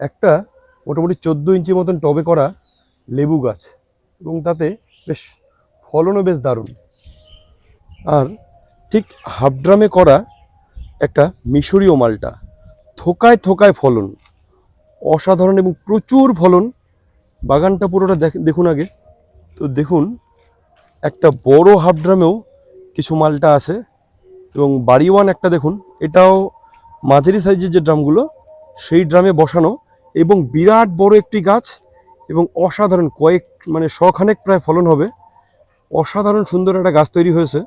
একটা মোটামুটি চোদ্দ ইঞ্চি মতন টবে করা লেবু গাছ। এবং তাতে বেশ ফলনও বেশ দারুণ। আর ঠিক হাফ ড্রামে করা একটা মিশরীয় মালটা, থোকায় থোকায় ফলন, অসাধারণ এবং প্রচুর ফলন। বাগানটা পুরোটা দেখ- দেখুন আগে। তো দেখুন, একটা বড় হাফ ড্রামেও কিছু মালটা আছে। এবং বাড়ি ওয়ান একটা দেখুন, এটাও মাঝারি সাইজের যে ড্রামগুলো, সেই ড্রামে বসানো এবং বিরাট বড় একটি গাছ এবং অসাধারণ কয়েক মানে শখানেক প্রায় ফলন হবে। অসাধারণ সুন্দর একটা গাছ তৈরি হয়েছে।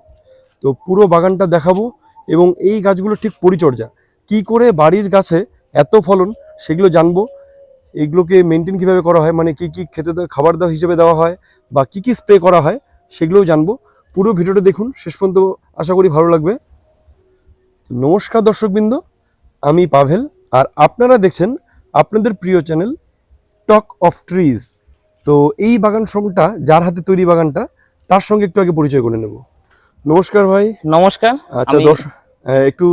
তো পুরো বাগানটা দেখাবো এবং এই গাছগুলো ঠিক পরিচর্যা। কি করে বাড়ির গাছে এত ফলন সেগুলো জানব। এগুলোকে মেনটেন কীভাবে করা হয় মানে কি কি খেতে খাবার দাওয়া হিসেবে দেওয়া হয় বা কি কি স্প্রে করা হয় সেগুলোও জানব। পুরো ভিডিওটা দেখুন, শেষ পর্যন্ত আশা করি ভালো লাগবে। নমস্কার দর্শকবৃন্দ, আমি পাভেল আর আপনারা দেখছেন আপনাদের প্রিয় চ্যানেল টক অফ ট্রিজ তো এই বাগান শ্রমটা যার হাতে তৈরি বাগানটা তার সঙ্গে একটু আগে পরিচয় করে নেব। নমস্কার ভাই। নমস্কার আচ্ছা দর্শক একটু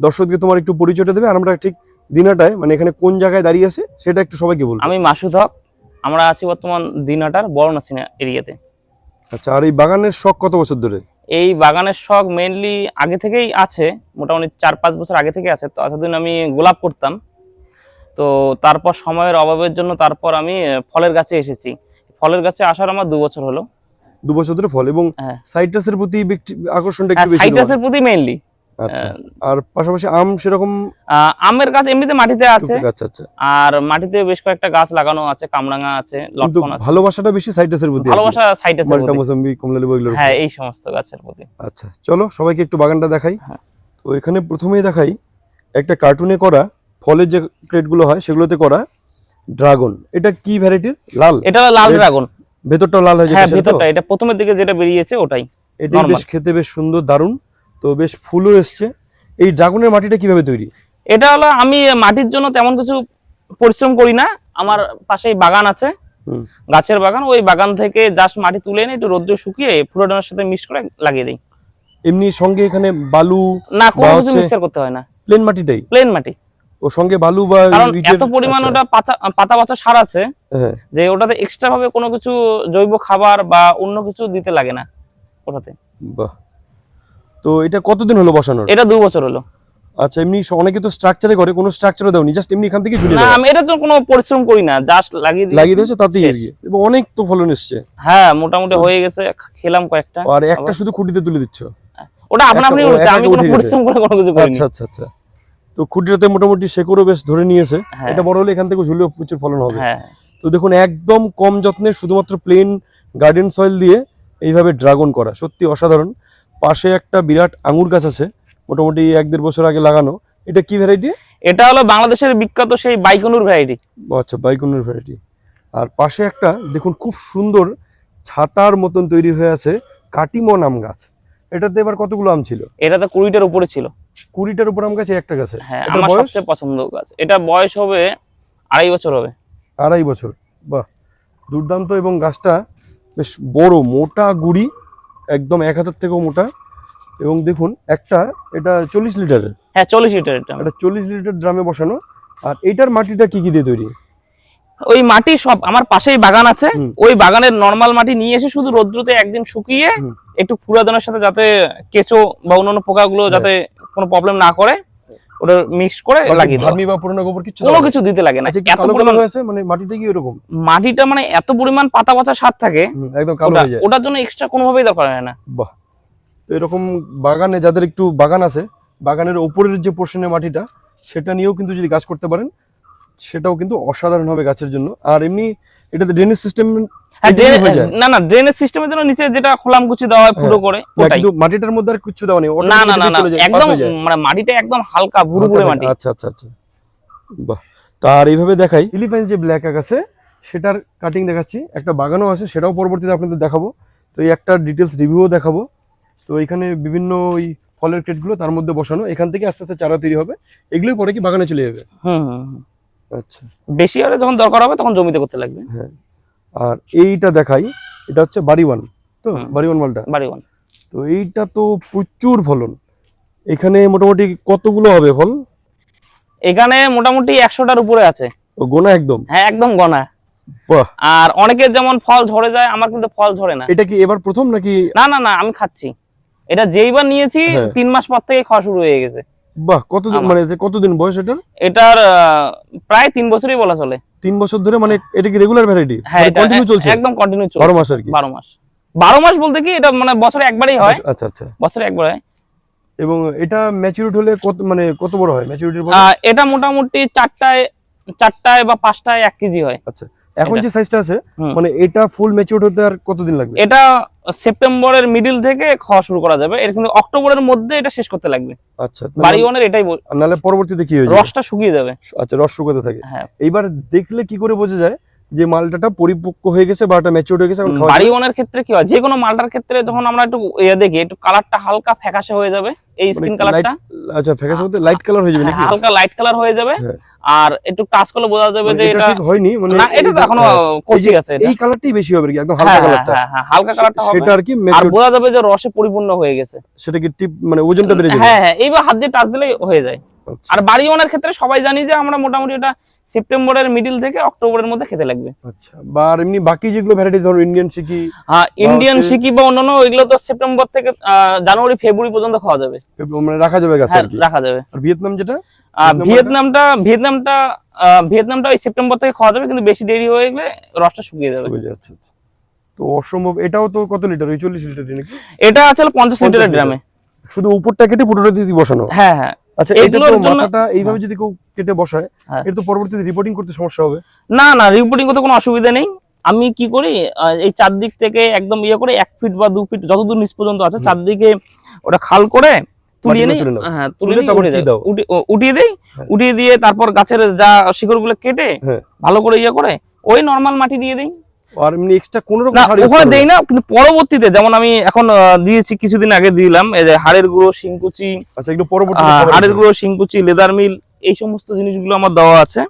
দর্শককে তোমার একটু পরিচয়টা দেবে। আর আমরা ঠিক দিনাটায় মানে এখানে কোন জায়গায় দাঁড়িয়ে আছে সেটা একটু সবাইকে বলব। আমি মাসুদ হক। আমরা আছি বর্তমান দিনহাটার বড়নাসিনা এরিয়াতে। আচ্ছা আর এই বাগানের শখ কত বছর ধরে? এই বাগানের শখ মেইনলি আগে থেকেই আছে মোটামুটি চার পাঁচ বছর আগে থেকে আছে। তো এতদিন আমি গোলাপ করতাম। তো তারপর সময়ের অভাবের জন্য তারপর আমি ফলের গাছে এসেছি। ফলের গাছে আসার আমার দু বছর হলো। দু বছর ধরে ফল এবং হ্যাঁ। সাইট্রাসের প্রতি আকর্ষণটা একটু বেশি তোমার। সাইটাসের প্রতি মেইনলি আচ্ছা। আর পাশাপাশি আম সেরকম আমের গাছ এমনিতে মাটিতে আছে। আচ্ছা আচ্ছা। আর মাটিতে বেশ কয়েকটা গাছ লাগানো আছে কামরাঙা আছে লটকন আছে। ভালোবাসাটা বেশি সাইট্রাসের প্রতি ভালোবাসা সাইটাসের প্রতি। মোসাম্বি কমলা লেবু এগুলোর হ্যাঁ এই সমস্ত গাছের প্রতি। আচ্ছা চলো সবাইকে একটু বাগানটা দেখাই। হ্যাঁ। তো এখানে প্রথমেই দেখাই একটা কার্টুনে করা ফলের যে ক্রেটগুলো হয় সেগুলোতে করা ড্রাগন। এটা কি ভ্যারাইটির? লাল। এটা লাল ড্রাগন। ভেতরটাও লাল হয়ে হ্যাঁ যায় ভিতরটা এটা প্রথমের দিকে যেটা বেরিয়েছে ওটাই এটা বেশ খেতে বেশ সুন্দর দারুণ। তো বেশ ফুলও এসছে। এই ড্রাগনের মাটিটা কীভাবে তৈরি? এটা হলো আমি মাটির জন্য তেমন কিছু পরিশ্রম করি না। আমার পাশেই বাগান আছে। গাছের বাগান ওই বাগান থেকে জাস্ট মাটি তুলে এনে একটু রোদ্রে শুকিয়ে ফুলোডানের সাথে মিক্স করে লাগিয়ে দিই। এমনি সঙ্গে এখানে বালু না কোনো কিছু মিক্সার করতে হয় না। প্লেন মাটিটাই? প্লেন মাটি। ও সঙ্গে বালু বা এত পরিমাণ আচ্ছা, ওটা পাতা পাতা সার আছে হ্যাঁ। যে ওটাতে এক্সট্রা ভাবে কোনো কিছু জৈব খাবার বা অন্য কিছু দিতে লাগে না ওটাতে। বাহ। তো এটা কতদিন হলো বসানোর? এটা দু বছর হলো। আচ্ছা এমনি অনেকে তো স্ট্রাকচারে করে কোনো দেওনি জাস্ট এমনি এখান থেকে ঝুলিয়ে না আমি এটার জন্য কোনো পরিশ্রম করি না জাস্ট লাগিয়ে দিই লাগিয়ে দিয়েছে তাতেই আর এবং অনেক তো ফলন এসছে। হ্যাঁ মোটামুটি হয়ে গেছে খেলাম কয়েকটা। আর একটা শুধু খুঁটিতে তুলে দিচ্ছ? ওটা আপনা আপনি আমি কোনো পরিশ্রম করে কোনো কিছু করিনি। আচ্ছা আচ্ছা আচ্ছা। তো খুঁটিটাতে মোটামুটি শেকড়ও বেশ ধরে নিয়েছে। হ্যাঁ। এটা বড় হলে এখান থেকে ঝুলেও প্রচুর ফলন হবে। হ্যাঁ। তো দেখুন একদম কম যত্নে শুধুমাত্র প্লেন গার্ডেন সয়েল দিয়ে এইভাবে ড্রাগন করা। সত্যি অসাধারণ। পাশে একটা বিরাট আঙুর গাছ আছে মোটামুটি এক দেড় বছর আগে লাগানো। এটা কি ভ্যারাইটি এটা হলো বাংলাদেশের বিখ্যাত সেই বাইকনুর ভ্যারাইটি আচ্ছা বাইকুনের ভ্যারাইটি আর পাশে একটা দেখুন খুব সুন্দর ছাতার মতন তৈরি হয়ে আছে কাটিমন আম গাছ। এটাতে এবার কতগুলো আম ছিল? এটাতে কুড়িটার উপরে ছিল। কুড়িটার উপর আম গাছ একটা গাছে? হ্যাঁ এটার আমার সবচেয়ে পছন্দ গাছ। এটা বয়স হবে আড়াই বছর হবে। আড়াই বছর। বাহ দুর্দান্ত। এবং গাছটা বেশ বড় মোটা গুড়ি একদম এক হাতের থেকেও মোটা। এবং দেখুন একটা এটা চল্লিশ লিটারের। হ্যাঁ চল্লিশ লিটার এটা। এটা চল্লিশ লিটার ড্রামে বসানো। আর এইটার মাটিটা কি কি দিয়ে তৈরি? ওই মাটি সব আমার পাশেই বাগান আছে। ওই বাগানের নর্মাল মাটি নিয়ে এসে শুধু রোদ্রুতে একদিন শুকিয়ে। একটু ফুরাদানের সাথে যাতে কেঁচো বা অন্যান্য পোকাগুলো হ্যাঁ। যাতে কোনো প্রবলেম না করে ওটা মিক্স করে লাগিয়ে ভার্মি বা পুরনো গোবর কিছু কোনো কিছু দিতে লাগে না। আচ্ছা এত পরিমাণ হয়েছে? মানে মাটিটা কি এরকম মাটিটা মানে এত পরিমাণ পাতা পচা স্বাদ থাকে একদম কালো হয়ে যায়। ওটার জন্য এক্সট্রা কোনোভাবেই দরকার হয় না। বাহ। তো এরকম বাগানে যাদের একটু বাগান আছে বাগানের ওপরের যে পোর্শনের মাটিটা সেটা নিয়েও কিন্তু যদি গাছ করতে পারেন সেটাও কিন্তু অসাধারণ হবে গাছের জন্য। আর এমনি এটাতে ড্রেনেজ সিস্টেম হ্যাঁ, হয়ে যায়? না না ড্রেনেজ সিস্টেমের জন্য নিচে যেটা খোলামকুচি দেওয়া হয় ফুটো করে কিন্তু মাটিটার মধ্যে আর কিছু দেওয়া নেই না না না একদম মানে মাটিটা একদম হালকা ভুরু ভুরে মাটি। আচ্ছা আচ্ছা আচ্ছা। বাহ। তার এইভাবে দেখাই। ইলিফ্যান্স যে ব্ল্যাক আছে সেটার কাটিং দেখাচ্ছি। একটা বাগানও আছে সেটাও পরবর্তীতে আপনাদের দেখাবো। তো এই একটা ডিটেলস রিভিউও দেখাবো। তো এখানে বিভিন্ন ওই ফলের ক্রেটগুলো তার মধ্যে বসানো। এখান থেকে আস্তে আস্তে চারা তৈরি হবে। এগুলোই পরে কি বাগানে চলে যাবে? হুম হুম। আচ্ছা। বেশি হলে যখন দরকার হবে তখন জমিতে করতে লাগবে। আর এইটা দেখাই এটা হচ্ছে বাড়ি ওয়ান তো হুম। বাড়ি ওয়ান মালটা? বাড়ি ওয়ান। তো এইটা তো প্রচুর ফলন। এখানে মোটামুটি কতগুলো হবে ফল? এখানে মোটামুটি একশোটার উপরে আছে। গোনা একদম? হ্যাঁ একদম গনা। আর অনেকের যেমন ফল ঝরে যায় আমার কিন্তু ফল ঝরে না। এটা কি এবার প্রথম নাকি? না না না আমি খাচ্ছি। এটা যেইবার নিয়েছি হ্যাঁ। তিন মাস পর থেকে খাওয়া শুরু হয়ে গেছে। বাহ কতদিন মানে কতদিন বয়স এটার? এটার প্রায় তিন বছরই বলা চলে। তিন বছর ধরে মানে এটা কি রেগুলার ভ্যারাইটি হ্যাঁ কন্টিনিউ চলছে? একদম কন্টিনিউ চলছে। বারো মাস আর কি? বারো মাস। বারো মাস বলতে কি এটা মানে বছরে একবারই হয়। আচ্ছা আচ্ছা বছরে একবার হয়। এবং এটা ম্যাচিউরড হলে কত মানে কত বড় হয়? ম্যাচিউরিটির পর এটা মোটামুটি চারটায় চারটায় বা পাঁচটায় এক কেজি হয়। আচ্ছা এখন যে সাইজটা আছে মানে এটা ফুল ম্যাচিউর হতে আর কতদিন লাগবে? এটা সেপ্টেম্বরের মিডিল থেকে খাওয়া শুরু করা যাবে। এর কিন্তু অক্টোবরের মধ্যে এটা শেষ করতে লাগবে। আচ্ছা বাড়ি ওনের এটাই নাহলে পরবর্তীতে কি হয়ে রসটা শুকিয়ে যাবে। আচ্ছা রস শুকাতে থাকে। হ্যাঁ। এইবার দেখলে কি করে বোঝা যায় যে মালটাটা পরিপক্ক হয়ে গেছে বা এটা ম্যাচিউর হয়ে গেছে এখন বাড়ি? ওনের ক্ষেত্রে কি হয়? যে কোনো মালটার ক্ষেত্রে যখন আমরা একটু ইয়ে দেখি একটু কালারটা হালকা ফ্যাকাশে হয়ে যাবে এই মানে স্কিন কালারটা আচ্ছা ফ্যাকাশে বলতে লাইট কালার হয়ে যাবে নাকি? হালকা লাইট কালার হয়ে যাবে। হ্যাঁ। আর একটু টাচ করলে বোঝা যাবে মানে যে এটা ঠিক হয়নি মানে না এটা তো এখনও হ্যাঁ, কচি আছে এই কালারটাই বেশি হবে কি একদম হ্যাঁ, হালকা হ্যাঁ, কালারটা হ্যাঁ, হ্যাঁ, হালকা কালারটা হবে। সেটা আর কি আর বোঝা যাবে যে রসে পরিপূর্ণ হয়ে গেছে। সেটা কি টিপ মানে ওজনটা বেড়ে যাবে। হ্যাঁ হ্যাঁ এইবার হাত দিয়ে টাচ দিলেই হয়ে যায়। আচ্ছা, আর বাড়ি ওনার ক্ষেত্রে সবাই জানি যে আমরা মোটামুটি এটা সেপ্টেম্বরের মিডিল থেকে অক্টোবরের মধ্যে খেতে লাগবে। আচ্ছা বা এমনি বাকি যেগুলো ভ্যারাইটি ধরো ইন্ডিয়ান সিকি হ্যাঁ ইন্ডিয়ান সিকি বা অন্যান্য এগুলো তো সেপ্টেম্বর থেকে জানুয়ারি ফেব্রুয়ারি পর্যন্ত খাওয়া যাবে। মানে রাখা যাবে গাছে হ্যাঁ রাখা যাবে। আর ভিয়েতনাম যেটা? ভিয়েতনামটা ভিয়েতনামটা ভিয়েতনামটা ওই সেপ্টেম্বর থেকে খাওয়া যাবে কিন্তু বেশি দেরি হয়ে গেলে রসটা শুকিয়ে যাবে। আচ্ছা। তো অসম্ভব এটাও তো কত লিটার ওই চল্লিশ লিটার নাকি? এটা আছে পঞ্চাশ 50 লিটারের ড্রামে শুধু উপরটা কেটে পুরোটা দিয়ে বসানো? হ্যাঁ হ্যাঁ। আচ্ছা এটা তো জন্য- মাথাটা এইভাবে যদি কেউ কেটে বসায় হ্যাঁ। এটা তো পরবর্তীতে রিপোর্টিং করতে সমস্যা হবে। না না রিপোর্টিং করতে কোনো অসুবিধা নেই। আমি কি করি এই চারদিক থেকে একদম ইয়ে করে এক ফিট বা দু ফিট যতদূর নিচ পর্যন্ত আছে চারদিকে ওটা খাল করে তুলিয়ে নিই হ্যাঁ তুলে তুলে নিই, তারপর উঠে কি যায়। দাও? উঠিয়ে দেই। উঠিয়ে দিয়ে তারপর গাছের যা শিকড়গুলো কেটে। ভালো করে ইয়ে করে ওই নর্মাল মাটি দিয়ে দেই আর এমনি এক্সট্রা কোনো রকম সার ওখানে দেই না কিন্তু পরবর্তীতে যেমন আমি এখন দিয়েছি কিছুদিন আগে দিলাম এই যে হাড়ের গুঁড়ো শিংকুচি আচ্ছা এগুলো পরবর্তীতে হাড়ের গুঁড়ো শিংকুচি লেদার মিল এই সমস্ত জিনিসগুলো আমার দেওয়া আছে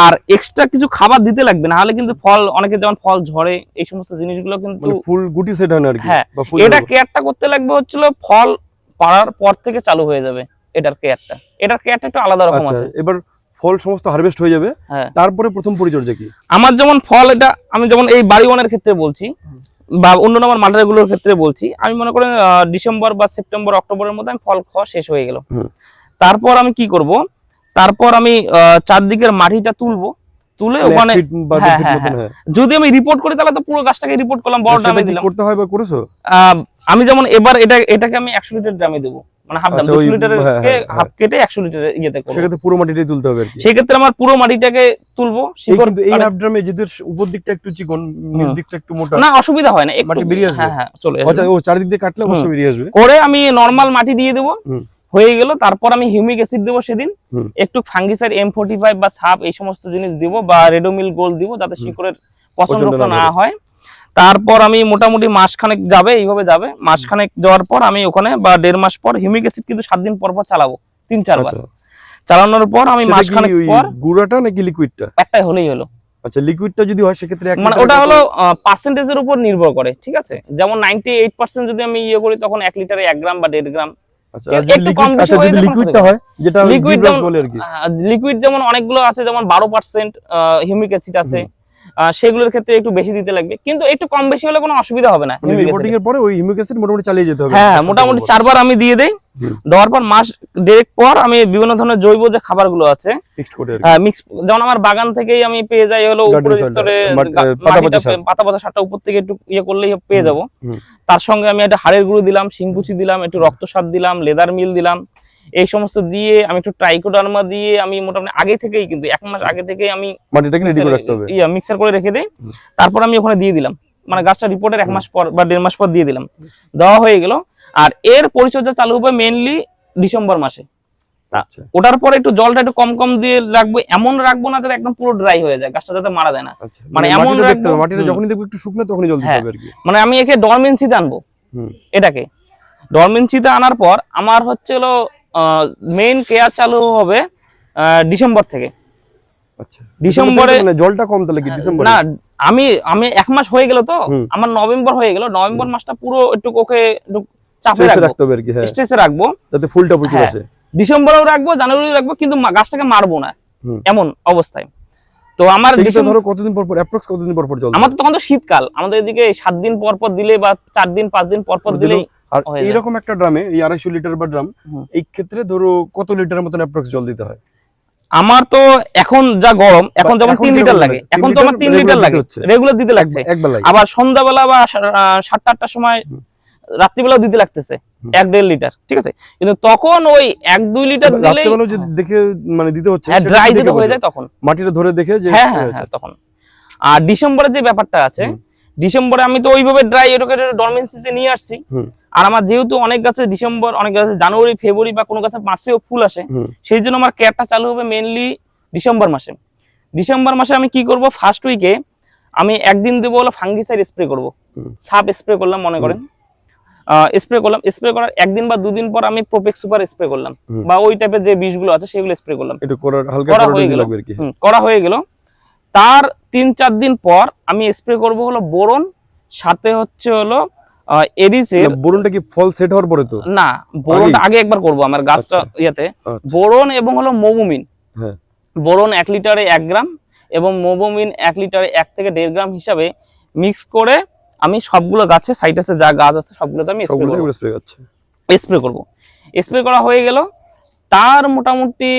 আর এক্সট্রা কিছু খাবার দিতে লাগবে না হলে কিন্তু ফল অনেকে যেমন ফল ঝরে এই সমস্ত জিনিসগুলো। কিন্তু মানে ফুল গুটি সেট হয় না আর কি হ্যাঁ, এটা কেয়ারটা করতে লাগবে হচ্ছিল ফল পাড়ার পর থেকে চালু হয়ে যাবে এটার কেয়ারটা এটার কেয়ারটা একটু আলাদা রকম আচ্ছা আছে। এবার ফল সমস্ত হারভেস্ট হয়ে যাবে। হ্যাঁ। তারপরে প্রথম পরিচর্যা কি? আমার যেমন ফল এটা আমি যেমন এই বাড়িওয়ানের ক্ষেত্রে বলছি বা অন্য আমার মালটারগুলোর ক্ষেত্রে বলছি আমি মনে করেন ডিসেম্বর বা সেপ্টেম্বর অক্টোবরের মধ্যে আমি ফল খাওয়া শেষ হয়ে গেল। তারপর আমি কি করব? তারপর আমি চারদিকের মাটিটা তুলবো তুলে ওখানে হ্যাঁ, হ্যাঁ। যদি আমি রিপোর্ট করি তাহলে তো পুরো গাছটাকে রিপোর্ট করলাম বড় ড্রামে দিলাম। করতে হয় বা করেছ? আমি যেমন এবার এটা এটাকে আমি একশো লিটার ড্রামে দেবো। মানে হাফ ড্রাম আচ্ছা, দুশো লিটারের হ্যাঁ, হ্যাঁ, হাফ কেটে একশো লিটারের ইয়েতে করব। সেক্ষেত্রে পুরো মাটিটাই তুলতে হবে আর কি। সেই ক্ষেত্রে আমার পুরো মাটিটাকে তুলবো এই শিকড় এই হাফ ড্রামে যেহেতু উপর দিকটা একটু চিকন নিচ দিকটা একটু মোটা না অসুবিধা হয় না মাটি বেরিয়ে আসবে? হ্যাঁ হ্যাঁ চলে আচ্ছা ও চারিদিক দিয়ে কাটলে অবশ্যই বেরিয়ে আসবে। করে আমি নর্মাল মাটি দিয়ে দেবো। হয়ে গেল তারপর আমি হিউমিক অ্যাসিড দেবো সেদিন। একটু ফাঙ্গিসাইড এম ফোর্টি ফাইভ বা সাপ এই সমস্ত জিনিস দিব বা রেডোমিল গোল দিব যাতে শিকড়ের না না হয়। তারপর আমি মোটামুটি মাসখানেক যাবে এইভাবে যাবে। মাসখানেক যাওয়ার পর আমি ওখানে বা দেড় মাস পর হিউমিক অ্যাসিড কিন্তু সাত দিন পর পর চালাবো তিন চারবার আচ্ছা। চালানোর পর আমি মাসখানেক পর গুঁড়াটা নাকি লিকুইডটা একটাই হলেই হলো। আচ্ছা লিকুইডটা যদি হয় সেক্ষেত্রে মানে ওটা হলো পার্সেন্টেজের উপর নির্ভর করে ঠিক আছে? যেমন নাইনটি এইট পার্সেন্ট যদি আমি ইয়ে করি তখন এক লিটারে এক গ্রাম বা গ্রাম। আচ্ছা লিকুইড আচ্ছা যেমন- যেমন অনেকগুলো আছে যেমন বারো পার্সেন্ট হিউমিক অ্যাসিড আছে। সেগুলোর ক্ষেত্রে একটু বেশি দিতে লাগবে। কিন্তু একটু কম বেশি হলে কোনো অসুবিধা হবে না মানে রিপোর্টিং এর পরে ওই অ্যাসিড মোটামুটি চালিয়ে যেতে হবে। হ্যাঁ মোটামুটি চারবার আমি দিয়ে দেই। দেওয়ার পর মাস দেড়েক পর আমি বিভিন্ন ধরনের জৈব যে খাবারগুলো আছে করে আর কি। মিক্স যেমন আমার বাগান থেকেই আমি পেয়ে যাই হলো স্তরে পাতা পাতা সারটা উপর থেকে একটু ইয়ে করলেই পেয়ে যাব। তার সঙ্গে আমি একটা হাড়ের গুঁড়ো দিলাম শিংকুচি দিলাম একটু রক্ত সার দিলাম লেদার মিল দিলাম। এই সমস্ত দিয়ে আমি একটু ট্রাইকোডার্মা দিয়ে আমি মোটামুটি আগে থেকেই কিন্তু এক মাস আগে থেকেই আমি মাটিটাকে রেডি করে রাখতে হবে। ইয়া মিক্সার করে রেখে দেই। তারপর আমি ওখানে দিয়ে দিলাম। মানে গাছটা রিপোর্টের এক মাস পর বা দেড় মাস পর দিয়ে দিলাম। দেওয়া হয়ে গেল। আর এর পরিচর্যা চালু হবে মেনলি ডিসেম্বর মাসে। আচ্ছা। ওটার পরে একটু জলটা একটু কম কম দিয়ে রাখব। এমন রাখব না যাতে একদম পুরো ড্রাই হয়ে যায়। গাছটা যাতে মারা যায় না। আচ্ছা। মানে মানে এমন রাখবো- মাটিটা যখনই দেখব একটু শুকনো তখনই জল দিতে হ্যাঁ। হবে আর কি। মানে আমি একে ডরমেন্সিতে আনব। এটাকে। ডরমেন্সিতে আনার পর আমার হচ্ছে হলো মেইন কেয়ার চালু হবে ডিসেম্বর থেকে। আচ্ছা। ডিসেম্বরে- মানে জলটা কম তাহলে কি ডিসেম্বরে? না আমি আমি এক মাস হয়ে গেল তো। আমার নভেম্বর হয়ে গেল। নভেম্বর মাসটা পুরো একটু ওকে চাপে রাখব। রাখতে হবে আর কি হ্যাঁ। স্ট্রেসে রাখব। যাতে ফুলটা প্রচুর হ্যাঁ। আছে ডিসেম্বরেও রাখব জানুয়ারিও রাখব কিন্তু গাছটাকে মারবো না। এমন অবস্থায়। তো আমার ধরো কতদিন পর পর অ্যাপ্রক্স কতদিন পর পর জল তখন তো শীতকাল। আমাদের এদিকে সাত দিন পর পর দিলে বা চার দিন পাঁচ দিন পর পর দিলেই আর এইরকম একটা ড্রামে এই আড়াইশো লিটার বা ড্রাম। এই ক্ষেত্রে ধরো কত লিটারের মতন অ্যাপ্রক্স জল দিতে হয়? আমার তো এখন যা গরম এখন যেমন তিন লিটার লাগে? এখন তো আমার তিন লিটার লাগে? রেগুলার দিতে লাগছে। আবার সন্ধ্যাবেলা বা সাতটা আটটার সময়। রাত্রিবেলাও দিতে লাগতেছে। এক দেড় লিটার ঠিক আছে? কিন্তু তখন ওই এক দুই লিটার দিলেই রাত্রেবেলাও দেখে মানে দিতে হচ্ছে হ্যাঁ ড্রাই দেখে হয়ে যায় তখন। মাটিটা ধরে দেখে যে হ্যাঁ হ্যাঁ হ্যাঁ তখন। আর ডিসেম্বরের যে ব্যাপারটা আছে ডিসেম্বরে আমি তো ওইভাবে ড্রাই এরকম ডরমেন্সিতে নিয়ে আসছি। আর আমার যেহেতু অনেক গাছে ডিসেম্বর অনেক গাছে জানুয়ারি ফেব্রুয়ারি বা কোনো গাছে মার্চেও ফুল আসে সেই জন্য আমার কেয়ারটা চালু হবে মেনলি ডিসেম্বর মাসে। ডিসেম্বর মাসে আমি কি করব? ফার্স্ট উইকে আমি একদিন দেবো হলো ফাঙ্গিসাইড স্প্রে করব। সাপ স্প্রে করলাম মনে করেন। স্প্রে করলাম স্প্রে করার একদিন বা দুদিন পর আমি প্রোপেক্স সুপার স্প্রে করলাম। বা ওই টাইপের যে বিষগুলো আছে সেগুলো স্প্রে করলাম। করা হয়ে গেল। করা হয়ে গেল। তার তিন চার দিন পর আমি স্প্রে করব হলো বোরন সাথে হচ্ছে হলো এরিসের বোরনটা কি ফল সেট হওয়ার পরে তো? না বোরনটা আগে একবার করব আমার গাছটা আচ্ছা। ইয়াতে। আচ্ছা। বোরন এবং হলো মোবুমিন। হ্যাঁ। বোরন এক লিটারে এক গ্রাম এবং মোবুমিন এক লিটারে এক থেকে দেড় গ্রাম হিসাবে মিক্স করে আমি সবগুলো গাছে সাইটাসে যা গাছ আছে সবগুলোতে আমি স্প্রে করব। স্প্রে করা হয়ে গেল। তার মোটামুটি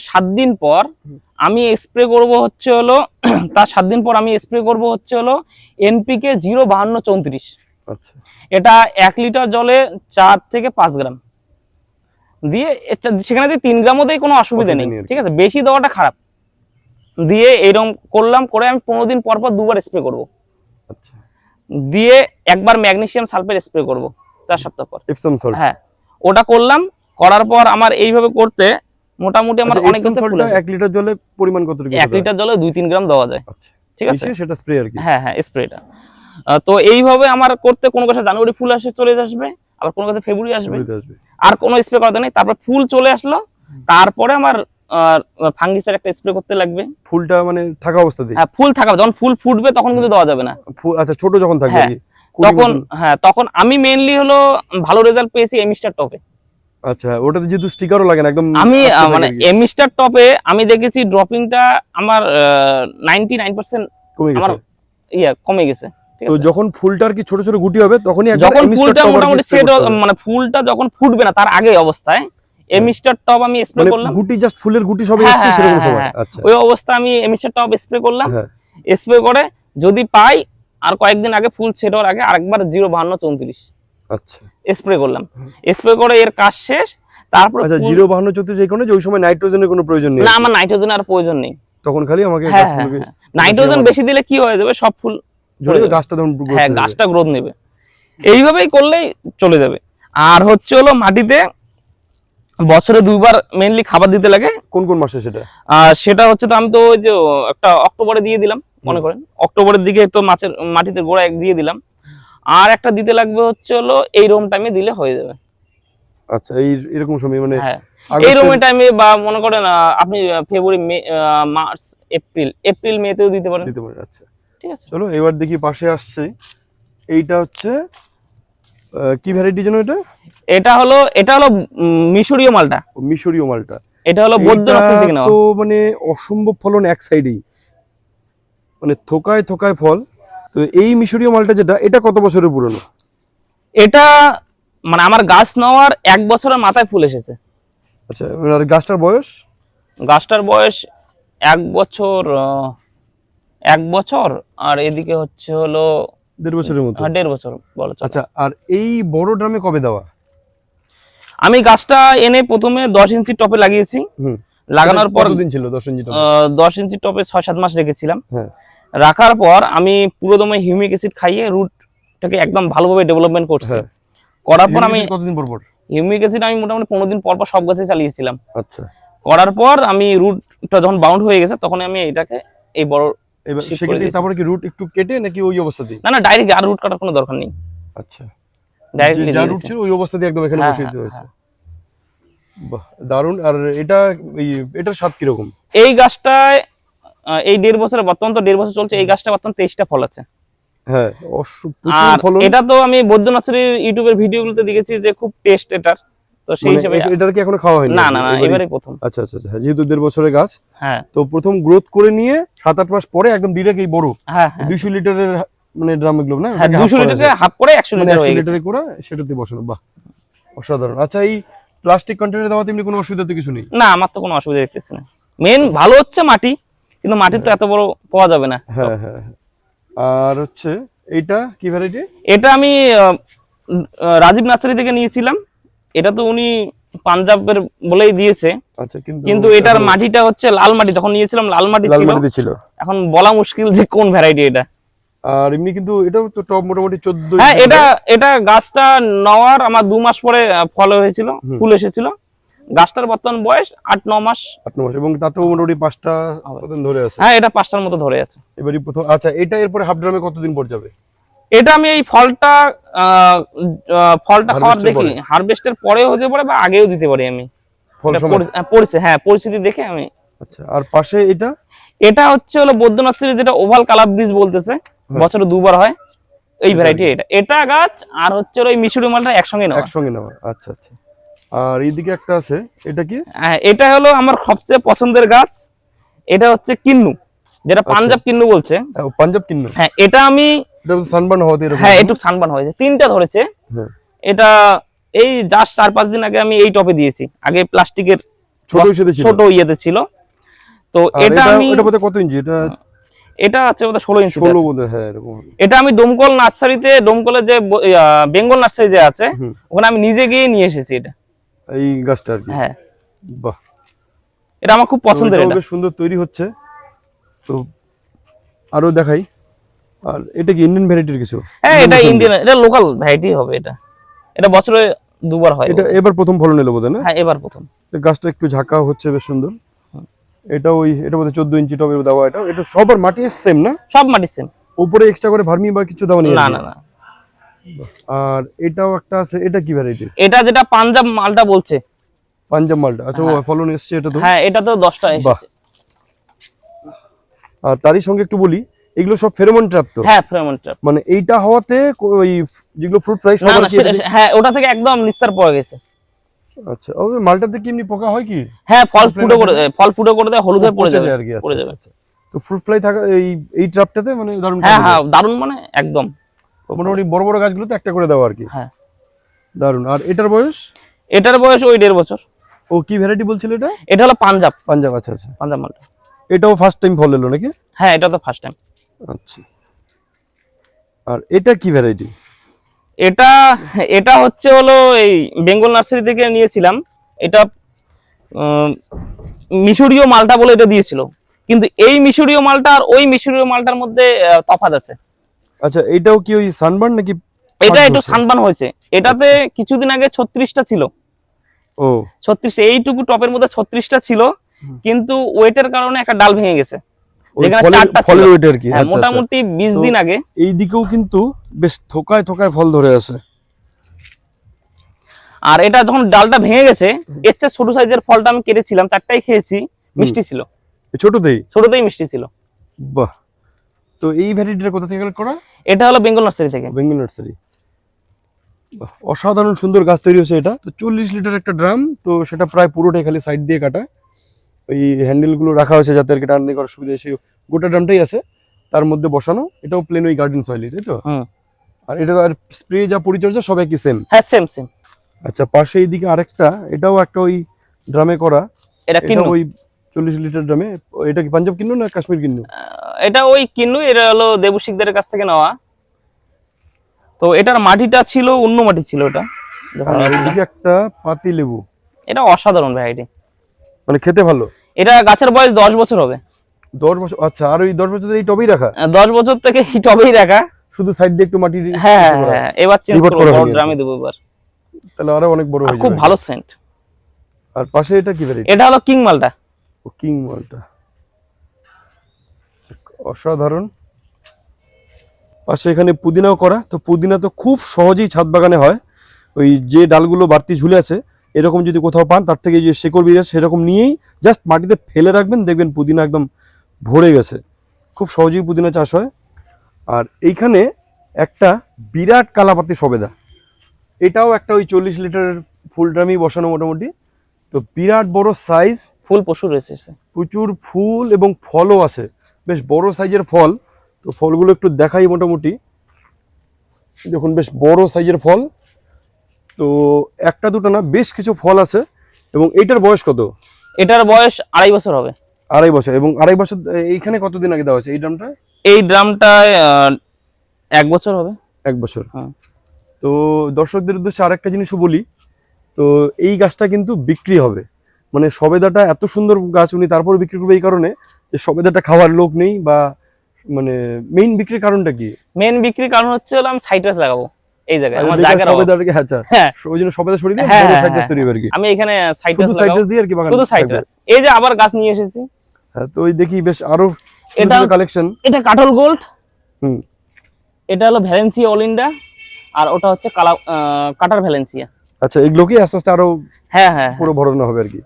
সাত দিন পর আমি স্প্রে করব হচ্ছে হলো তার সাত দিন পর আমি স্প্রে করব হচ্ছে হলো এনপিকে জিরো বাহান্ন চৌত্রিশ। আচ্ছা। এটা এক লিটার জলে চার থেকে পাঁচ গ্রাম। দিয়ে সেখানে যদি তিন গ্রামও দেয় কোনো অসুবিধা নেই। ঠিক আছে? বেশি দেওয়াটা খারাপ। দিয়ে এরকম করলাম করে আমি পনেরো দিন পর পর দুবার স্প্রে করব। আচ্ছা। দিয়ে একবার ম্যাগনেসিয়াম সালফেট স্প্রে করব চার সপ্তাহ পর। সল্ট হ্যাঁ ওটা করলাম করার পর আমার এইভাবে করতে মোটামুটি আমার অনেক সল্টটা আসে। 1 লিটার জলে পরিমাণ কত এক লিটার জলে দুই তিন গ্রাম দেওয়া যায়। আচ্ছা। ঠিক আছে? সেটা স্প্রে আর কি। হ্যাঁ হ্যাঁ স্প্রেটা তো এইভাবে আমার করতে কোনো গাছে জানুয়ারি ফুল আসে চলে আসবে আবার কোনো গাছে ফেব্রুয়ারি আসবে। আর কোনো স্প্রে করাতে নেই। তারপর ফুল চলে আসলো তারপরে আমার ফাঙ্গিসের একটা স্প্রে করতে লাগবে। ফুলটা মানে থাকা অবস্থাতেই? হ্যাঁ ফুল থাকা যখন ফুল ফুটবে তখন কিন্তু দেওয়া যাবে না। ফুল আচ্ছা ছোট যখন থাকবে হ্যাঁ, তখন হ্যাঁ তখন আমি মেইনলি হলো ভালো রেজাল্ট পেয়েছি এমিস্টার টপে আচ্ছা ওটাতে যেহেতু স্টিকারও লাগে না একদম আমি মানে এমিস্টার টপে আমি দেখেছি ড্রপিংটা আমার নাইনটি নাইন পার্সেন্ট কমে আমার গেছে? ইয়া কমে গেছে। তো যখন ফুলটা আর কি ছোট ছোট গুটি হবে তখনই যখন ফুলটা মোটামুটি সেট মানে ফুলটা যখন ফুটবে না তার আগে অবস্থায় এমিস্টার টপ আমি স্প্রে মানে করলাম। গুটি জাস্ট ফুলের গুটি সবে হ্যাঁ, এসেছে হ্যাঁ, সেরকম হ্যাঁ, সময়। আচ্ছা। ওই অবস্থা আমি এমিস্টার টপ স্প্রে করলাম। স্প্রে করে যদি পাই আর কয়েকদিন আগে ফুল ছেট হওয়ার আগে আরেকবার জিরো বাহান্ন চৌত্রিশ আচ্ছা। স্প্রে করলাম। স্প্রে করে এর কাজ শেষ তারপর আচ্ছা জিরো বাহান্ন চৌত্রিশ এই কারণে যে ওই সময় নাইট্রোজেনের কোনো প্রয়োজন নেই না আমার নাইট্রোজেন আর প্রয়োজন নেই। তখন খালি আমাকে। নাইট্রোজেন বেশি দিলে কি হয়ে যাবে? সব ফুল ঝরে। গাছটা হ্যাঁ গাছটা গ্রোথ নেবে। এইভাবেই করলেই চলে যাবে। আর হচ্ছে হলো মাটিতে বছরে দুইবার মেইনলি খাবার দিতে লাগে। কোন কোন মাসে সেটা? সেটা হচ্ছে তো আমি তো ওই যে একটা অক্টোবরে দিয়ে দিলাম মনে করেন। অক্টোবরের দিকে তো মাছের মাটিতে গোড়া এক দিয়ে দিলাম। আর একটা দিতে লাগবে হচ্ছে হলো এই রোম টাইমে দিলে হয়ে যাবে। আচ্ছা এই এরকম সময় মানে হ্যাঁ। এই আগস্টের- টাইমে বা মনে করেন আপনি February May March April April মেতেও দিতে পারেন। দিতে পারে আচ্ছা। ঠিক আছে? চলো এবার দেখি পাশে আসছে। এইটা হচ্ছে আহ, কি ভ্যারাইটি যেন এটা? এটা হলো এটা হলো মিশরীয় মালটা। মিশরীয় মালটা। এটা হলো নার্সারি থেকে নেওয়া। তো মানে অসম্ভব ফলন এক সাইডেই মানে থোকায় থোকায় ফল। তো এই মিশরীয় মালটা যেটা এটা কত বছরের পুরনো? এটা মানে আমার গাছ নেওয়ার এক বছরের মাথায় ফুল এসেছে। আচ্ছা আর গাছটার বয়স? গাছটার বয়স এক বছর আহ, এক বছর আর এদিকে হচ্ছে হলো দেড় বছরের মতো। আহ, দেড় বছর বলা। আচ্ছা আর এই বড় ড্রামে কবে দেওয়া? আমি গাছটা এনে প্রথমে দশ ইঞ্চি টপে লাগিয়েছি। লাগানোর পর কতদিন ছিল দশ ইঞ্চি দশ ইঞ্চি টপে ছয় সাত মাস রেখেছিলাম। হ্যাঁ। রাখার পর আমি পুরোদমে হিউমিক অ্যাসিড খাইয়ে রুটটাকে একদম ভালোভাবে ডেভেলপমেন্ট করছি। হ্যাঁ। করার পর আমি কতদিন পর পর? হিউমিক অ্যাসিড আমি মোটামুটি পনেরো দিন পর পর সব গাছে চালিয়েছিলাম। আচ্ছা। করার পর আমি রুটটা যখন বাউন্ড হয়ে গেছে তখন আমি এটাকে এই বড় এবার সেক্ষেত্রে তারপরে কি রুট একটু কেটে নাকি ওই অবস্থাতেই না না ডাইরেক্ট আর রুট কাটার কোনো দরকার নেই। আচ্ছা। ডাইরেক্টলি যা রুট ছিল ওই অবস্থাতেই একদম এখানে হ্যাঁ, বসিয়ে দিতে হ্যাঁ, হয়েছে বাহ দারুণ। আর এটা এই এটার স্বাদ কীরকম? এই গাছটায় এই দেড় বছরে বর্তমান তো দেড় বছর চলছে এই গাছটা বর্তমান তেইশটা ফল আছে। হ্যাঁ এটা তো আমি বৈদ্য নার্সারির ইউটিউবের ভিডিওগুলোতে দেখেছি যে খুব টেস্ট এটার। তো সেই মানে হিসেবে কি এখনও খাওয়া হয়নি না না না এবারে প্রথম। আচ্ছা আচ্ছা আচ্ছা যেহেতু দেড় বছরের গাছ হ্যাঁ। তো প্রথম গ্রোথ করে নিয়ে সাত আট মাস পরে একদম ডিরেক্ট এই বড়। হ্যাঁ হ্যাঁ। দুইশো লিটারের মানে ড্রাম এগুলো না? হ্যাঁ দুশো লিটারে হাফ করে একশো মানে লিটার হয়ে করে সেটাতে বসানো বাহ অসাধারণ। আচ্ছা এই প্লাস্টিক কন্টেনারে দেওয়াতে এমনি কোনো অসুবিধা তো কিছু নেই? না আমার তো কোনো অসুবিধা দেখতেছি না। মেন ভালো হচ্ছে মাটি কিন্তু মাটির তো এত বড় পাওয়া যাবে না। হ্যাঁ হ্যাঁ হ্যাঁ। আর হচ্ছে এটা কি ভ্যারাইটি এটা আমি রাজীব নার্সারি থেকে নিয়েছিলাম। এটা তো উনি পাঞ্জাবের বলেই দিয়েছে। আচ্ছা কিন্তু এটার মাটিটা হচ্ছে লাল মাটি তখন নিয়েছিলাম লাল মাটি লাল ছিল। ছিল। এখন বলা মুশকিল যে কোন ভ্যারাইটি এটা। আর এমনি কিন্তু এটাও তো টপ মোটামুটি চোদ্দ হ্যাঁ এটা এটা গাছটা নেওয়ার আমার দু মাস পরে ফল হয়েছিল ফুল এসেছিল। গাছটার বর্তমান বয়স আট ন মাস। আট ন মাস এবং তাতেও মোটামুটি পাঁচটা ধরে আছে। হ্যাঁ এটা পাঁচটার মতো ধরে আছে। এবারই প্রথম আচ্ছা এটা এরপরে হাফ ড্রামে কতদিন পর যাবে? এটা আমি এই ফলটা ফলটা খাওয়ার দেখি। হারভেস্টের পরে হতে পারে বা আগেও দিতে পারি আমি। সময় পরি- হ্যাঁ, পরিস্থিতি হ্যাঁ দেখে আমি। আচ্ছা আর পাশে এটা? এটা হচ্ছে হলো বৈদ্যনাথ সিরিজ যেটা ওভাল কালার ব্রিজ বলতেছে। বছরে দুবার হয়। এই ভ্যারাইটি এটা। এটা গাছ আর হচ্ছে ওই মিশরি মালটা একসঙ্গে নেওয়া। একসঙ্গে নেওয়া আচ্ছা আচ্ছা। আর এইদিকে একটা আছে এটা কি? হ্যাঁ, এটা হলো আমার সবচেয়ে পছন্দের গাছ। এটা হচ্ছে কিন্নু যেটা পাঞ্জাব কিন্নু বলছে। পাঞ্জাব কিন্ন। হ্যাঁ এটা আমি এটা সানবার্ন হওয়াতে হ্যাঁ একটু সানবান হয়েছে তিনটা ধরেছে। হ্যাঁ। এটা এই জাস্ট চার পাঁচ দিন আগে আমি এই টপে দিয়েছি। আগে প্লাস্টিকের ছোট ছোট ইয়েতে ছিল। তো এটা আমি এটা কত ইঞ্চি? এটা এটা আছে বোধহয় ষোলো ইঞ্চি ষোলো বোধহয় হ্যাঁ এরকম এটা আমি ডোমকল নার্সারিতে ডোমকলের যে বেঙ্গল নার্সারি যে আছে ওখানে আমি নিজে গিয়ে নিয়ে এসেছি এটা। এই গাছটা আর কি? হ্যাঁ। বাহ। এটা আমার খুব পছন্দের এটা। সুন্দর তৈরি হচ্ছে। তো আরও দেখাই। আর এটা কি ইন্ডিয়ান ভ্যারাইটির কিছু? হ্যাঁ এটা ইন্ডিয়ান এটা লোকাল ভ্যারাইটি হবে এটা। এটা বছরে দুবার হয়। এটা এবার প্রথম ফলন এলো বোধহয় না? হ্যাঁ এবার প্রথম। গাছটা একটু ঝাঁকা হচ্ছে বেশ সুন্দর। এটা ওই এটা বোধহয় চোদ্দ ইঞ্চি টবে দেওয়া এটা। এটা সবার মাটি সেম না? সব মাটি সেম উপরে এক্সট্রা করে ভার্মি বা কিছু দেওয়া নেই না না না। আর এটাও একটা আছে এটা কি ভ্যারাইটি এটা যেটা পাঞ্জাব মালটা বলছে। পাঞ্জাব মালটা। আচ্ছা ফলন এসছে এটা তো? হ্যাঁ এটা তো দশটা। এসেছে। আর তারই সঙ্গে একটু বলি এগুলো সব ফেরোমন ট্র্যাপ তো? হ্যাঁ ফ্রেমন ট্র্যাপ মানে এইটা হওয়াতে ওই যেগুলো ফ্রুট সবার কি হ্যাঁ ওটা থেকে একদম নিস্তার পাওয়া গেছে। আচ্ছা ও মালটাতে কি এমনি পোকা হয় কি? হ্যাঁ ফল ফুটো করে ফল ফুটো করে দেয় হলুদ হয়ে পড়ে যাবে আর কি আচ্ছা, পড়ে আচ্ছা, যাবে। আচ্ছা। তো ফ্রুট ফ্লাই থাকা এই এই ট্র্যাপটাতে মানে দারুণ হ্যাঁ হ্যাঁ দারুণ মানে একদম। মোটামুটি বড় বড় গাছগুলোতে একটা করে দেওয়া আর কি। হ্যাঁ। দারুণ। আর এটার বয়স? এটার বয়স ওই দেড় বছর। ও কি ভ্যারাইটি বলছিল এটা? এটা হলো পাঞ্জাব। পাঞ্জাব আচ্ছা আচ্ছা। পাঞ্জাব মালটা। এটাও ফার্স্ট টাইম ফল এলো নাকি? হ্যাঁ এটা তো ফার্স্ট টাইম আচ্ছা। আর এটা কি ভ্যারাইটি এটা এটা হচ্ছে হলো এই বেঙ্গল নার্সারি থেকে নিয়েছিলাম। এটা মিশরীয় মালটা বলে এটা দিয়েছিল। কিন্তু এই মিশরীয় মালটা আর ওই মিশরীয় মালটার মধ্যে তফাৎ আছে। আচ্ছা এটাও কি ওই সানবার্ন নাকি এটা একটু? সানবান হয়েছে? এটাতে কিছুদিন আগে ছত্রিশটা ছিল। ও। ছত্রিশটা এইটুকু টপের মধ্যে ছত্রিশটা ছিল। কিন্তু ওয়েটের কারণে একটা ডাল ভেঙে গেছে। ফলের আর কি। হ্যাঁ, আচ্ছা, আচ্ছা। মোটামুটি বিশ তো- দিন আগে। এই দিকেও কিন্তু বেশ থোকায় থোকায় ফল ধরে আছে। আর এটা যখন ডালটা ভেঙে গেছে এর চেয়ে ছোট সাইজের ফলটা আমি কেটেছিলাম চারটাই খেয়েছি মিষ্টি ছিল। ছোটতেই? ছোটতেই মিষ্টি ছিল। বাহ। তো এই ভ্যারাইটিটা কোথা থেকে কালেক্ট করা? এটা হলো বেঙ্গল নার্সারি থেকে। Bengal nursery. অসাধারণ সুন্দর গাছ তৈরি হয়েছে এটা। তো চল্লিশ লিটার একটা ড্রাম তো সেটা প্রায় পুরোটাই খালি সাইড দিয়ে কাটা। ওই হ্যান্ডেলগুলো রাখা হয়েছে যাতে আর কি করার সুবিধা সেই গোটা ড্রামটাই আছে তার মধ্যে বসানো। এটাও প্লেন ওই গার্ডেন সয়েলই তাই তো? আর এটা আর স্প্রে যা পরিচর্যা সব একই সেম হ্যাঁ সেম সেম আচ্ছা পাশে এইদিকে আরেকটা এটাও একটা ওই ড্রামে করা। এটা কিনু ওই চল্লিশ লিটার ড্রামে। এটা কি পাঞ্জাব কিনো না কাশ্মীর কিনো এটা ওই কিনু এটা হলো দেবশিকদের কাছ থেকে নেওয়া। তো এটার মাটিটা ছিল অন্য মাটি ছিল এটা। একটা পাতি লেবু এটা অসাধারণ ভ্যারাইটি মানে খেতে ভালো? এটা গাছের বয়স দশ বছর হবে। দশ বছর আচ্ছা আর ওই দশ বছর এই টবেই রাখা? দশ বছর থেকে এই টবেই রাখা। শুধু সাইড দিয়ে একটু মাটি হ্যাঁ ইয়ে হ্যাঁ হ্যাঁ এবার চেঞ্জ করব বড় ড্রামে দেবো এবার। তাহলে আরও অনেক বড় হয়ে খুব ভালো সেন্ট আর পাশে এটা কি ভ্যারাইটি এটা হলো কিং মালটা। ও কিং মালটা। অসাধারণ। পাশে এখানে পুদিনাও করা। তো পুদিনা তো খুব সহজেই ছাদ বাগানে হয়। ওই যে ডালগুলো বাড়তি ঝুলে আছে এরকম যদি কোথাও পান তার থেকে যে শেকড় বেরিয়ে সেরকম নিয়েই জাস্ট মাটিতে ফেলে রাখবেন দেখবেন পুদিনা একদম ভরে গেছে। খুব সহজেই পুদিনা চাষ হয়। আর এইখানে একটা বিরাট কালাপাতি সবেদা। এটাও একটা ওই চল্লিশ লিটারের ফুল ড্রামই বসানো মোটামুটি। তো বিরাট বড় সাইজ ফুল প্রচুর এসেছে প্রচুর ফুল এবং ফলও আছে। বেশ বড় সাইজের ফল। তো ফলগুলো একটু দেখাই মোটামুটি। দেখুন বেশ বড় সাইজের ফল। তো একটা দুটো না বেশ কিছু ফল আছে। এবং এটার বয়স কত? এটার বয়স আড়াই বছর হবে। আড়াই বছর। এবং আড়াই বছর এইখানে কতদিন আগে দেওয়া আছে এই ড্রামটা এই ড্রামটায় এক বছর হবে। এক বছর। হ্যাঁ। তো দর্শকদের উদ্দেশ্যে আরেকটা জিনিসও বলি তো এই গাছটা কিন্তু বিক্রি হবে। মানে সবেদাটা এত সুন্দর গাছ উনি তারপর বিক্রি করবে এই কারণে যে সবেদাটা খাওয়ার লোক নেই বা মানে মেইন বিক্রির কারণটা কি? মেন বিক্রির কারণ হচ্ছে হলো আমি সাইট্রাস লাগাবো। এই জায়গায় আমার জায়গার অভাব। আচ্ছা হ্যাঁ। ওই জন্য সবেদা সরিয়ে দিয়ে হ্যাঁ, বড় হ্যাঁ, সাইট্রাস হ্যাঁ, তৈরি আর কি। আমি এখানে সাইট্রাস শুধু লাগাবো। সাইট্রাস দিয়ে আর কি বাগান শুধু থাকবে। সাইট্রাস এই যে আবার গাছ নিয়ে এসেছি। হ্যাঁ তো ওই দেখি বেশ আরও এটা- কালেকশন এটা কাটল গোল্ড হুম। এটা হলো ভ্যালেন্সিয়া অলিন্ডা আর ওটা হচ্ছে কালা কাটার ভ্যালেন্সিয়া আচ্ছা এগুলোকে আস্তে আস্তে আরও হ্যাঁ হ্যাঁ পুরো ভরানো হবে আর কি?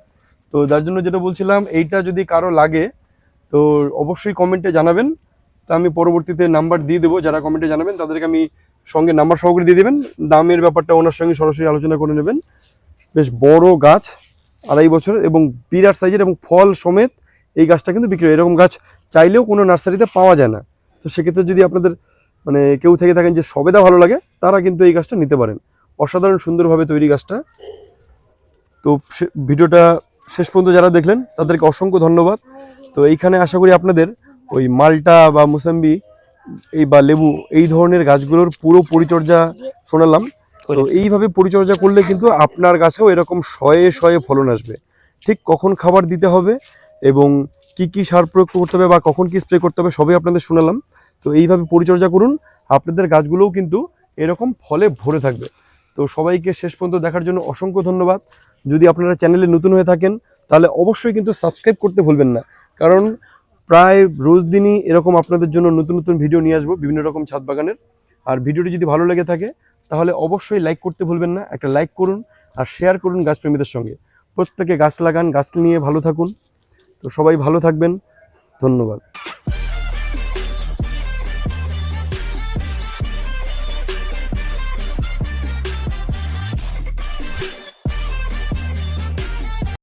তো যার জন্য যেটা বলছিলাম এইটা যদি কারও লাগে তো অবশ্যই কমেন্টে জানাবেন। তা আমি পরবর্তীতে নাম্বার দিয়ে দেবো। যারা কমেন্টে জানাবেন তাদেরকে আমি সঙ্গে নাম্বার সহকারে দিয়ে দেবেন। দামের ব্যাপারটা ওনার সঙ্গে সরাসরি আলোচনা করে নেবেন। বেশ বড় গাছ, আড়াই বছর এবং বিরাট সাইজের এবং ফল সমেত এই গাছটা কিন্তু বিক্রি হয়। এরকম গাছ চাইলেও কোনো নার্সারিতে পাওয়া যায় না। তো সেক্ষেত্রে যদি আপনাদের মানে কেউ থেকে থাকেন যে সবেদা ভালো লাগে, তারা কিন্তু এই গাছটা নিতে পারেন। অসাধারণ সুন্দরভাবে তৈরি গাছটা। তো ভিডিওটা শেষ পর্যন্ত যারা দেখলেন, তাদেরকে অসংখ্য ধন্যবাদ। তো এইখানে আশা করি আপনাদের ওই মালটা বা মুসাম্বি এই বা লেবু এই ধরনের গাছগুলোর পুরো পরিচর্যা শোনালাম। তো এইভাবে পরিচর্যা করলে কিন্তু আপনার গাছেও এরকম শয়ে শয়ে ফলন আসবে। ঠিক কখন খাবার দিতে হবে এবং কি কি সার প্রয়োগ করতে হবে বা কখন কি স্প্রে করতে হবে সবই আপনাদের শোনালাম। তো এইভাবে পরিচর্যা করুন আপনাদের গাছগুলোও কিন্তু এরকম ফলে ভরে থাকবে। তো সবাইকে শেষ পর্যন্ত দেখার জন্য অসংখ্য ধন্যবাদ। যদি আপনারা চ্যানেলে নতুন হয়ে থাকেন তাহলে অবশ্যই কিন্তু সাবস্ক্রাইব করতে ভুলবেন না। কারণ প্রায় রোজ দিনই এরকম আপনাদের জন্য নতুন নতুন ভিডিও নিয়ে আসব, বিভিন্ন রকম ছাদ বাগানের। আর ভিডিওটি যদি ভালো লেগে থাকে, তাহলে অবশ্যই লাইক করতে ভুলবেন না, একটা লাইক করুন আর শেয়ার করুন গাছপ্রেমীদের সঙ্গে। প্রত্যেকে গাছ লাগান, গাছ নিয়ে ভালো থাকুন। তো সবাই ভালো থাকবেন। ধন্যবাদ।